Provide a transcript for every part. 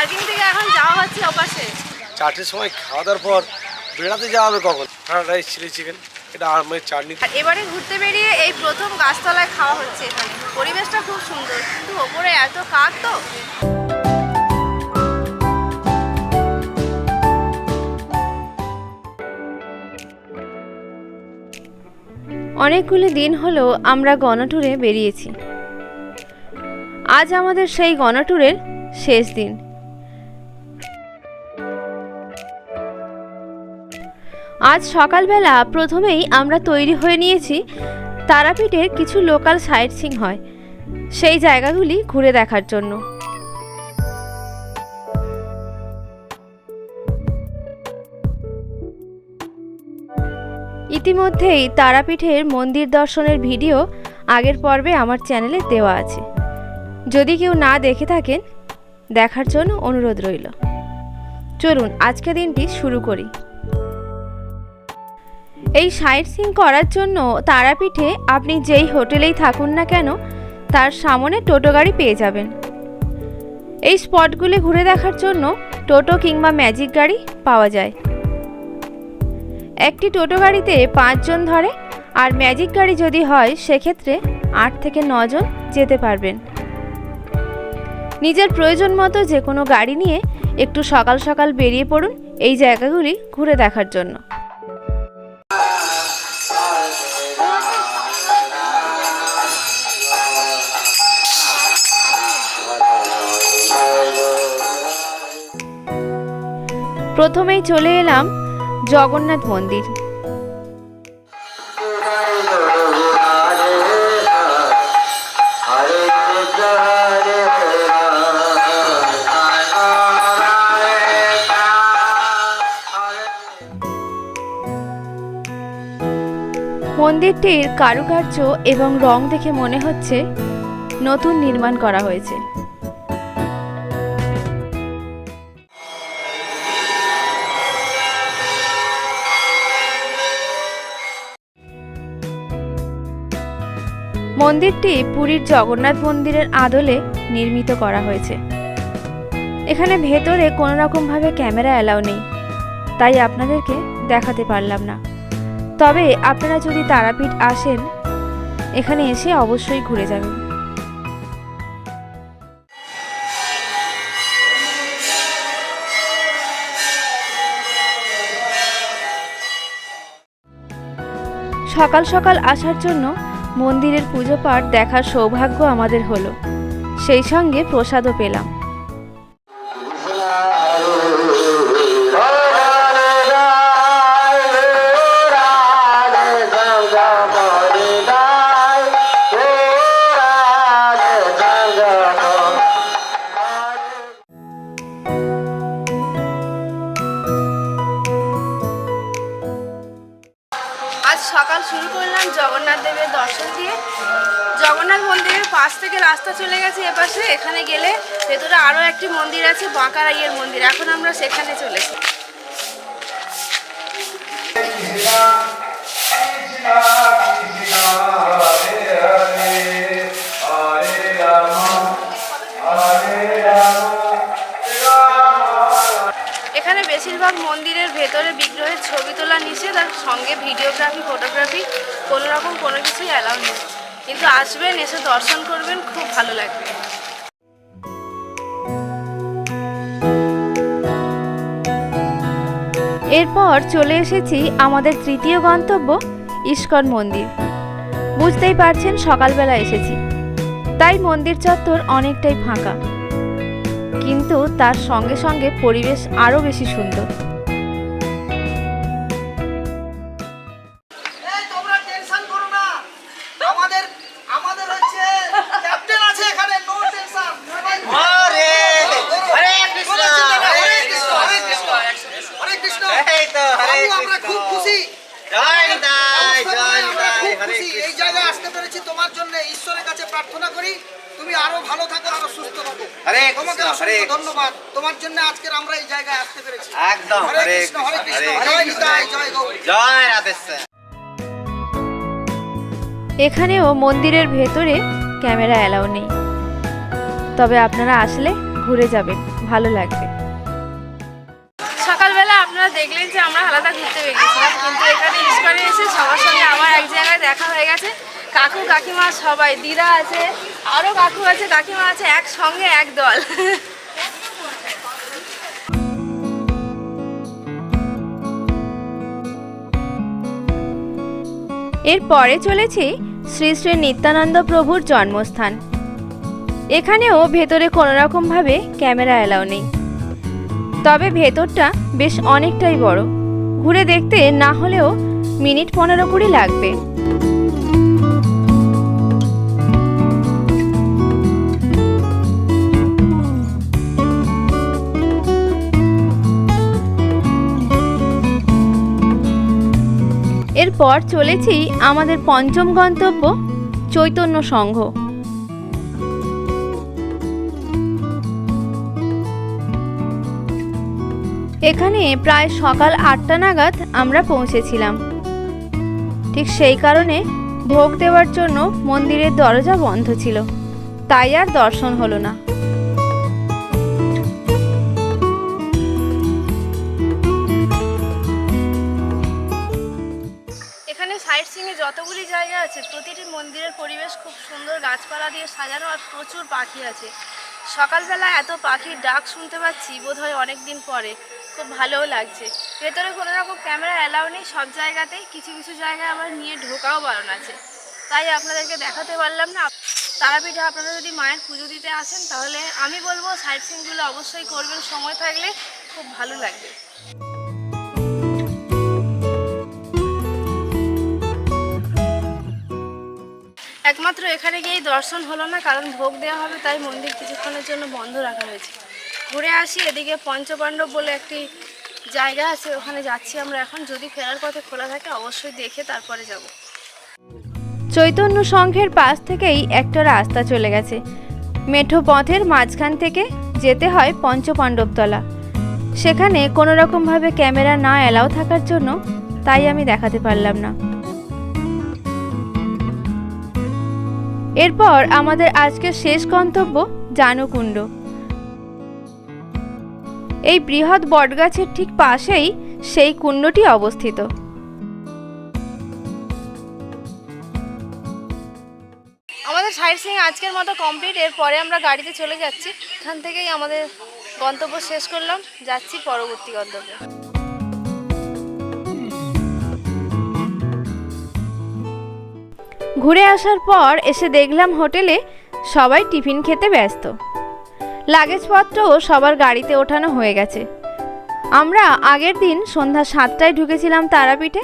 Parking থেকে এখন যাওয়া হচ্ছে ওপাশে। চারটের সময় খাওয়া দাওয়ার পর বেড়াতে যাওয়া হবে কখন? ফ্রাইড রাইস চিলি চিকেন এটা আমের চাটনি। আর এবারে ঘুরতে বেরিয়ে এই প্রথম গাছতলায় খাওয়া হচ্ছে এখানে। পরিবেশটা খুব সুন্দর। কিন্তু ওপরে এত কাক তো। অনেকগুলো দিন হলো আমরা গণট্যুরে বেরিয়েছি। আজ আমাদের সেই গণট্যুরের শেষ দিন। আজ সকালবেলা প্রথমেই আমরা তৈরি হয়ে নিয়েছি তারাপীঠের কিছু লোকাল সাইট সিং হয়, সেই জায়গাগুলি ঘুরে দেখার জন্য। ইতিমধ্যেই তারাপীঠের মন্দির দর্শনের ভিডিও আগের পর্বে আমার চ্যানেলে দেওয়া আছে। যদি কেউ না দেখে থাকেন, দেখার জন্য অনুরোধ রইল। চলুন আজকে দিনটি শুরু করি। এই সাইট সিং করার জন্য তারাপীঠে আপনি যেই হোটেলেই থাকুন না কেন, তার সামনে টোটো গাড়ি পেয়ে যাবেন। এই স্পটগুলি ঘুরে দেখার জন্য টোটো কিংবা ম্যাজিক গাড়ি পাওয়া যায়। একটি টোটো গাড়িতে পাঁচজন ধরে আর ম্যাজিক গাড়ি যদি হয়, সেক্ষেত্রে আট থেকে নজন যেতে পারবেন। নিজের প্রয়োজন মতো যে কোনো গাড়ি নিয়ে একটু সকাল সকাল বেরিয়ে পড়ুন এই জায়গাগুলি ঘুরে দেখার জন্য। প্রথমেই চলে এলাম জগন্নাথ মন্দির। মন্দিরটির কারুকার্য এবং রং দেখে মনে হচ্ছে নতুন নির্মাণ করা হয়েছে। মন্দিরটি পুরীর জগন্নাথ মন্দিরের আদলে নির্মিত করা হয়েছে। এখানে ভেতরে কোনো রকমভাবে ক্যামেরা অ্যালাউ নেই, তাই আপনাদেরকে দেখাতে পারলাম না। তবে আপনারা যদি তারাপীঠ আসেন, এখানে এসে অবশ্যই ঘুরে যাবেন। সকাল সকাল আসার জন্য মন্দিরের পুজো পাঠ দেখার সৌভাগ্য আমাদের হলো। সেই সঙ্গে প্রসাদও পেলাম। পাশ থেকে রাস্তা চলে গেছে এপাশে এখানে গেলে ভেতরে আরও একটি মন্দির আছে, বাঁকারাইয়ের মন্দির। এখন আমরা সেখানে চলেছি। এখানে বেশিরভাগ মন্দিরের ভেতরে বিগ্রহের ছবি তোলা নিষেধ আর সঙ্গে ভিডিওগ্রাফি, ফটোগ্রাফি, কোনো রকম কোনো কিছুই অ্যালাউ নেই। কিন্তু আসবেন, এসে দর্শন করবেন, খুব ভালো লাগবে। এরপর চলে এসেছি আমাদের তৃতীয় গন্তব্য, ইস্কন মন্দির। বুঝতেই পারছেন, সকালবেলা এসেছি। তাই মন্দির চত্বর অনেকটাই ফাঁকা। কিন্তু তার সঙ্গে সঙ্গে পরিবেশ আরও বেশি সুন্দর। প্রার্থনা করি তুমি আরও ভালো থাকো আরও সুস্থ থাকো। হরে তোমাকে অসংখ্য ধন্যবাদ। তোমার জন্য আজকের আমরা এই জায়গায় আসতে পেরেছি। একদম হরে কৃষ্ণ হরে কৃষ্ণ জয় নিতাই জয় গৌর। জয় রাধেশ্যাম। এখানেও মন্দিরের ভেতরে ক্যামেরা অ্যালাউ নেই। তবে আপনারা আসলে ঘুরে যাবেন ভালো লাগবে। সকালবেলা আপনারা দেখলেন যে আমরা আলাদা ঘুরতে বেরিয়েছিলাম কিন্তু এখানে ইস্কনে এসে সবার সঙ্গে আমার এক জায়গায় দেখা হয়ে গেছে। কাকু, কাকিমা সবাই, দিদা আছে আরও কাকু আছে, কাকিমা আছে, একসঙ্গে এক দল। এরপরে চলেছি শ্রী শ্রী নিত্যানন্দ প্রভুর জন্মস্থান। এখানেও ভেতরে কোনো রকমভাবে ক্যামেরা অ্যালাউ নেই। তবে ভেতরটা বেশ অনেকটাই বড়। ঘুরে দেখতে না হলেও মিনিট পনেরো কুড়ি লাগবে। এরপর চলেছি আমাদের পঞ্চম গন্তব্য, চৈতন্য সংঘ। এখানে প্রায় সকাল আটটা নাগাদ আমরা পৌঁছেছিলাম। ঠিক সেই কারণে ভোগ দেওয়ার জন্য মন্দিরের দরজা বন্ধ ছিল। তাই আর দর্শন হলো না। আছে। প্রতিটি মন্দিরের পরিবেশ খুব সুন্দর, গাছপালা দিয়ে সাজানো আর প্রচুর পাখি আছে। সকালবেলা এত পাখির ডাক শুনতে পাচ্ছি বোধহয় অনেক দিন পরে। খুব ভালোও লাগছে। ভেতরে কোনো রকম ক্যামেরা অ্যালাউ নেই, সব জায়গাতেই কিছু কিছু জায়গায় আবার নিয়ে ঢোকাও বারণ আছে। তাই আপনাদেরকে দেখাতে পারলাম না। তারাপীঠে আপনারা যদি মায়ের পুজো দিতে আসেন, তাহলে আমি বলব সাইট সিনগুলো অবশ্যই করবেন। সময় থাকলে খুব ভালো লাগবে। একমাত্র এখানে গিয়েই দর্শন হলো না, কারণ ভোগ দেওয়া হবে, তাই মন্দির কিছুক্ষণের জন্য বন্ধ রাখা হয়েছে। ঘুরে আসি, এদিকে পঞ্চপাণ্ডব বলে একটি জায়গা আছে, ওখানে যাচ্ছি আমরা এখন। যদি ফেরার পথে খোলা থাকে, অবশ্যই দেখে তারপরে যাব। চৈতন্য সংঘের পাশ থেকেই একটা রাস্তা চলে গেছে। মেঠো পথের মাঝখান থেকে যেতে হয় পঞ্চপাণ্ডবতলা। সেখানে কোনো রকমভাবে ক্যামেরা না অ্যালাউ থাকার জন্য তাই আমি দেখাতে পারলাম না। এরপর আমাদের আজকের শেষ গন্তব্য জানুকুণ্ড। এই বৃহৎ বটগাছের ঠিক পাশেই সেই কুণ্ডটি অবস্থিত। আমাদের সাইট সিং আজকের মতো কমপ্লিট এরপরে আমরা গাড়িতে চলে যাচ্ছি। এখান থেকেই আমাদের গন্তব্য শেষ করলাম। যাচ্ছি পরবর্তী গন্তব্যে। ঘুরে আসার পর এসে দেখলাম হোটেলে সবাই টিফিন খেতে ব্যস্ত। লাগেজপত্রও সবার গাড়িতে ওঠানো হয়ে গেছে। আমরা আগের দিন সন্ধ্যা সাতটায় ঢুকেছিলাম তারাপীঠে।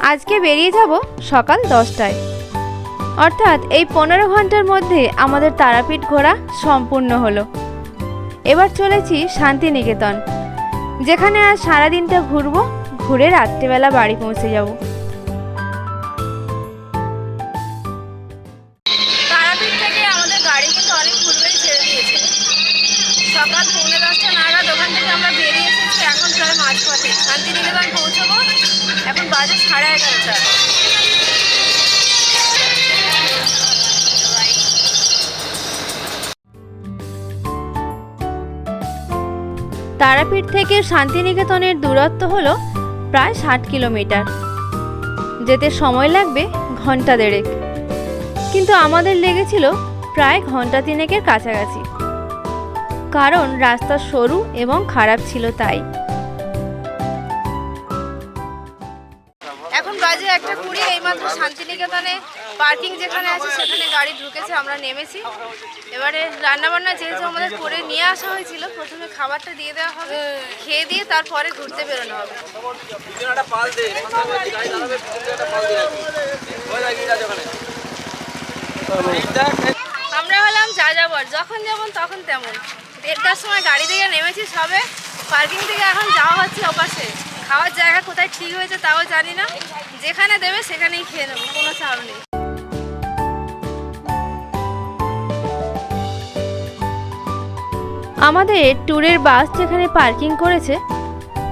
আজকে বেরিয়ে যাব সকাল দশটায়। অর্থাৎ এই পনেরো ঘণ্টার মধ্যে আমাদের তারাপীঠ ঘোরা সম্পূর্ণ হলো। এবার চলেছি শান্তিনিকেতন। যেখানে আজ সারাদিনটা ঘুরবো, ঘুরে রাত্রিবেলা বাড়ি পৌঁছে যাব। তারাপীঠ থেকে শান্তিনিকেতনের দূরত্ব হলো প্রায় ষাট কিলোমিটার। যেতে সময় লাগবে ঘণ্টা দেড়েক। কিন্তু আমাদের লেগেছিল প্রায় ঘণ্টা তিনেকের কাছাকাছি। কারণ রাস্তা সরু এবং খারাপ ছিল তাই। এখন বাজে একটা এইমাত্র শান্তিনিকেতনে পার্কিং যেখানে আছে সেখানে গাড়ি ঢুকেছে আমরা নেমেছি। এবারে রান্নাবান্না যেহেতু আমাদের করে নিয়ে আসা হয়েছিল প্রথমে খাবারটা দিয়ে দেওয়া হবে খেয়ে দিয়ে তারপরে ঘুরতে বেরোনো হবে। আমরা হলাম যা যাবর যখন যেমন তখন তেমন। দেড়টার সময় গাড়ি থেকে নেমেছি সবে পার্কিং থেকে এখন যাওয়া হচ্ছে ওপাশে। খাওয়ার জায়গা কোথায় ঠিক হয়েছে তাও জানি না। যেখানে দেবে সেখানেই খেয়ে নেব, কোনো চাপ নেই। আমাদের ট্যুরের বাস যেখানে পার্কিং করেছে,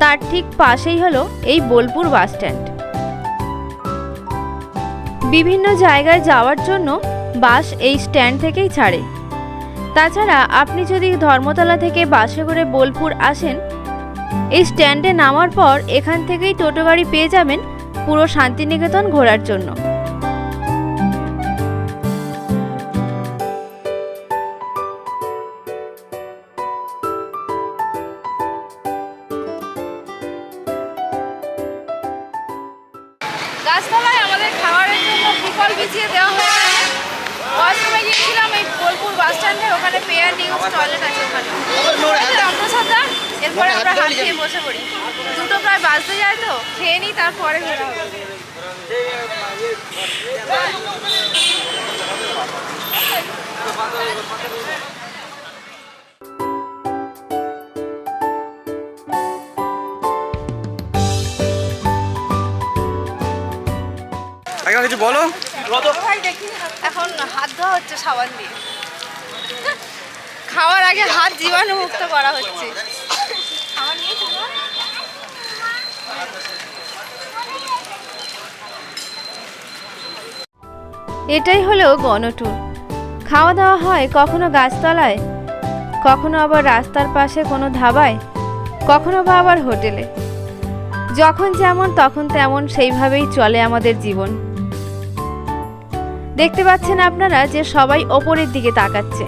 তার ঠিক পাশেই হলো এই বোলপুর বাস স্ট্যান্ড। বিভিন্ন জায়গায় যাওয়ার জন্য বাস এই স্ট্যান্ড থেকেই ছাড়ে। তাছাড়া আপনি যদি ধর্মতলা থেকে বাসে করে বোলপুর আসেন এই স্ট্যান্ডে নামার পর এখান থেকেই টোটো গাড়ি পেয়ে যাবেন পুরো শান্তিনিকেতন ঘোরার জন্য। গাছতলায় আমাদের খাবারের জন্য বিকল বিছিয়ে দেওয়া হয়েছে। ওয়াশরুমে গিয়েছিলাম এই বোলপুর বাস স্ট্যান্ডের ওখানে পেয়ার নিউজ টয়লেট আছে ওখানে। রামপ্রসাদা এরপরে আমরা হাত দিয়ে বসে পড়ি। দুটো প্রায় বাজতে যায় তো খেয়ে নিই তারপরে ঘোরা হবে আগে কিছু বলো। এখন হাত ধোয়া হচ্ছে সাবান দিয়ে। খাওয়ার আগে হাত জীবাণু মুক্ত করা হচ্ছে খাবার নিয়েছো না? এটাই হলো গণটুর। খাওয়া দাওয়া হয় কখনো গাছতলায়, কখনো আবার রাস্তার পাশে কোনো ধাবায়, কখনো বা আবার হোটেলে। যখন যেমন তখন তেমন সেইভাবেই চলে আমাদের জীবন। দেখতে পাচ্ছেন আপনারা যে সবাই ওপরের দিকে তাকাচ্ছে।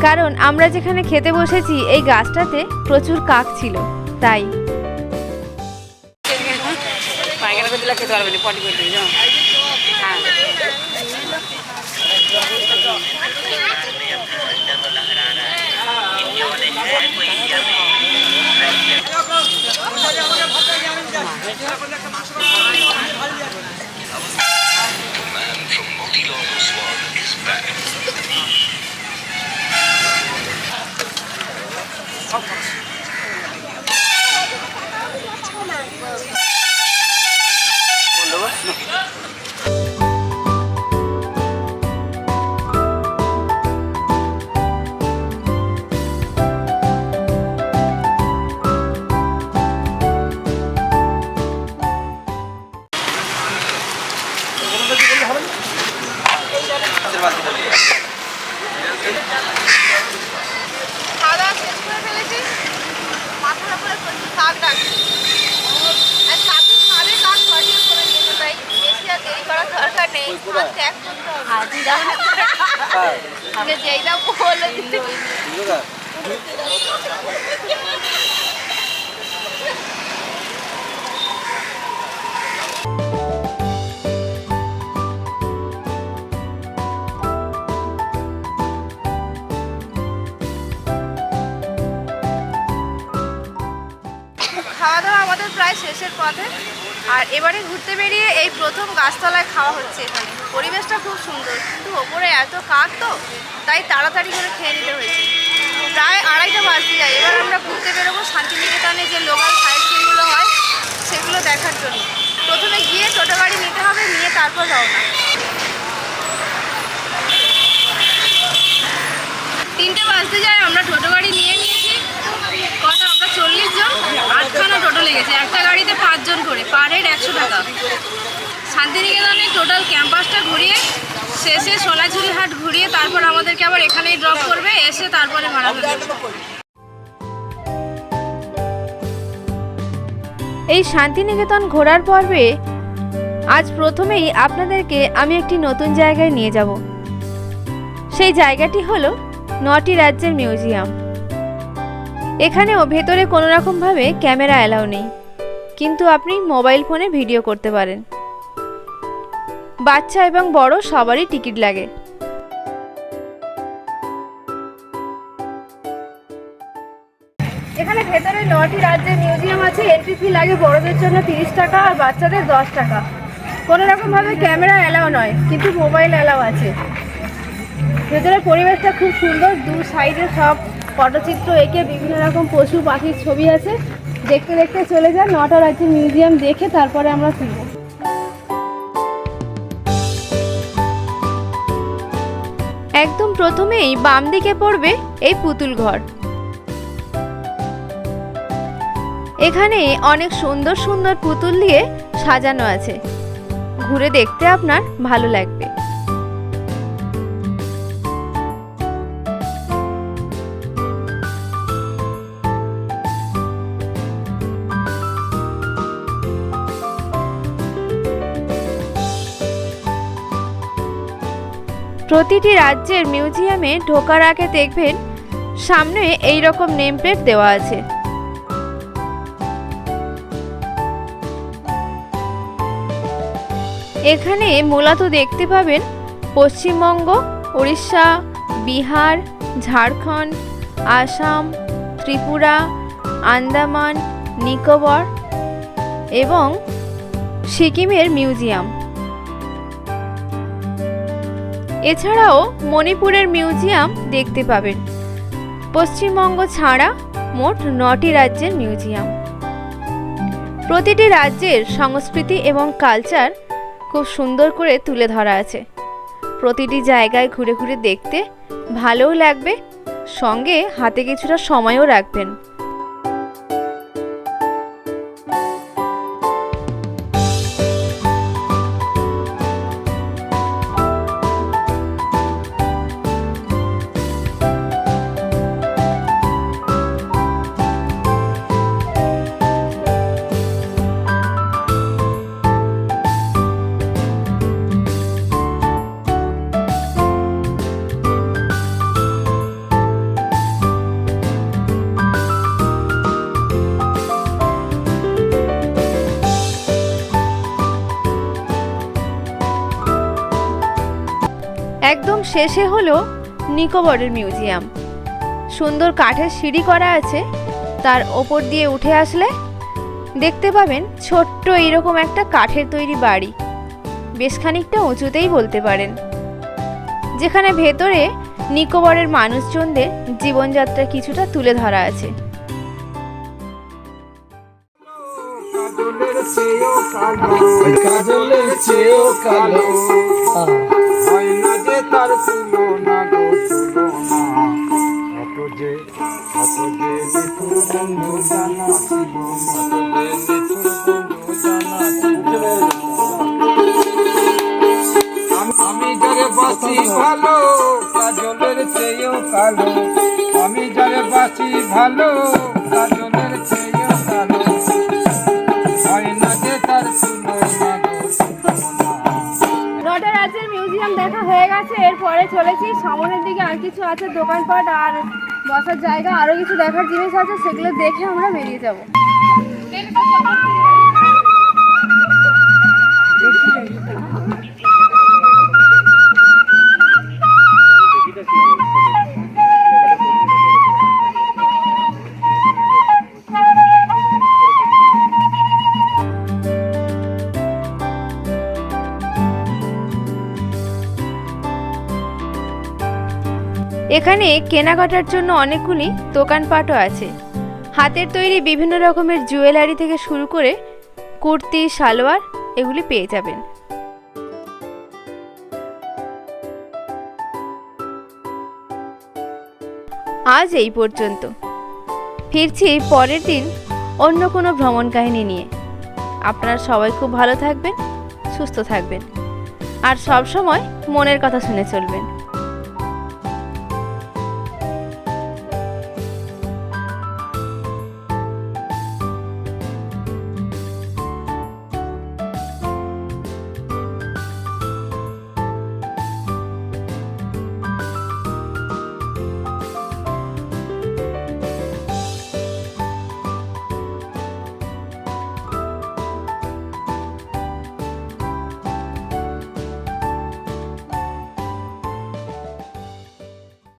কারণ আমরা যেখানে খেতে বসেছি, এই গাছটাতে প্রচুর কাক ছিল, তাই। পারবে না খাওয়া খাওয়া দাওয়া আমাদের প্রায় শেষের পথে। আর এবারে ঘুরতে বেরিয়ে এই প্রথম গাছতলায় খাওয়া হচ্ছে এখানে। পরিবেশটা খুব সুন্দর, কিন্তু ওপরে এত কাক তো, তাই তাড়াতাড়ি করে খেয়ে নিতে হয়েছে। প্রায় আড়াইটা বাজতে যায়। এবার আমরা ঘুরতে বেরোবো শান্তিনিকেতনে যে লোকাল সাইট সিনগুলো হয়, সেগুলো দেখার জন্য। প্রথমে গিয়ে টোটো গাড়ি নিতে হবে, নিয়ে তারপর রওনা তিনটে বাজতে যায়, আমরা টোটো গাড়ি নিয়ে নিয়েছি কটা আমরা চল্লিশ জন আটখানা টোটো লেগেছে। একটা গাড়িতে পাঁচজন করে পার হেড একশো টাকা। শান্তিনিকেতনে টোটাল ক্যাম্পাসটা ঘুরিয়ে, শেষে সোনাঝুরি হাট ঘুরিয়ে, তারপর আমাদেরকে আবার এখানেই ড্রপ করবে, এসে তারপরে ভাড়া এই শান্তিনিকেতন ঘোরার পর্বে আজ প্রথমেই আপনাদেরকে আমি একটি নতুন জায়গায় নিয়ে যাব। সেই জায়গাটি হলো নটি রাজ্যের মিউজিয়াম। এখানেও ভেতরে কোনো রকমভাবে ক্যামেরা অ্যালাউ নেই। কিন্তু আপনি মোবাইল ফোনে ভিডিও করতে পারেন। বাচ্চা এবং বড় সবারই টিকিট লাগে। এখানে ভেতরে নটি রাজ্যের মিউজিয়াম আছে এন্ট্রি ফি লাগে বড়দের জন্য তিরিশ টাকা আর বাচ্চাদের দশ টাকা। কোনো রকমভাবে ক্যামেরা অ্যালাউ নয়, কিন্তু মোবাইল অ্যালাউ আছে। ভেতরের পরিবেশটা খুব সুন্দর, দু সাইডে সব পটচিত্র, এঁকে বিভিন্ন রকম পশু, পাখির ছবি আছে। দেখতে দেখতে চলে যান, নটা রাজ্যের মিউজিয়াম দেখে তারপরে আমরা ফিরব। একদম প্রথমেই বাম দিকে পড়বে এই পুতুল ঘর। এখানে অনেক সুন্দর সুন্দর পুতুল দিয়ে সাজানো আছে। ঘুরে দেখতে আপনার ভালো লাগবে। প্রতিটি রাজ্যের মিউজিয়ামে ঢোকার আগে দেখবেন সামনে এই রকম নেম প্লেট দেওয়া আছে। এখানে মূলত দেখতে পাবেন পশ্চিমবঙ্গ উড়িষ্যা বিহার, ঝাড়খণ্ড, আসাম, ত্রিপুরা, আন্দামান, নিকোবর এবং সিকিমের মিউজিয়াম। এছাড়াও মণিপুরের মিউজিয়াম দেখতে পাবেন। পশ্চিমবঙ্গ ছাড়া মোট নটি রাজ্যের মিউজিয়াম। প্রতিটি রাজ্যের সংস্কৃতি এবং কালচার খুব সুন্দর করে তুলে ধরা আছে। প্রতিটি জায়গায় ঘুরে ঘুরে দেখতে ভালোও লাগবে, সঙ্গে হাতে কিছুটা সময়ও রাখবেন। শেষে হলো নিকোবরের মিউজিয়াম। সুন্দর কাঠের সিঁড়ি করা আছে, তার ওপর দিয়ে উঠে আসলে দেখতে পাবেন ছোট্ট এইরকম একটা কাঠের তৈরি বাড়ি। বেশ খানিকটা উঁচুতেই বলতে পারেন। যেখানে ভেতরে নিকোবরের মানুষজনদের জীবনযাত্রা কিছুটা তুলে ধরা আছে। কালো। যে তার তুলনা গো তুলনা কত যে কত যে নিঠুর বন্ধু জানা ছিল আম- যারে বাসি ভালো, কাজলের চেয়েও কালো। আমি যারে বাসি ভালো কাজলের মিউজিয়াম দেখা হয়ে গেছে, এরপরে চলেছি। সামনের দিকে আর কিছু আছে দোকানপাট আর বসার জায়গা আরও কিছু দেখার জিনিস আছে, সেগুলো দেখে আমরা বেরিয়ে যাব। এখানে কেনাকাটার জন্য অনেকগুলি দোকানপাটও আছে। হাতের তৈরি বিভিন্ন রকমের জুয়েলারি থেকে শুরু করে কুর্তি, সালোয়ার এগুলি পেয়ে যাবেন। আজ এই পর্যন্ত। ফিরছি পরের দিন অন্য কোনো ভ্রমণ কাহিনী নিয়ে। আপনারা সবাই খুব ভালো থাকবেন, সুস্থ থাকবেন। আর সব সময় মনের কথা শুনে চলবেন।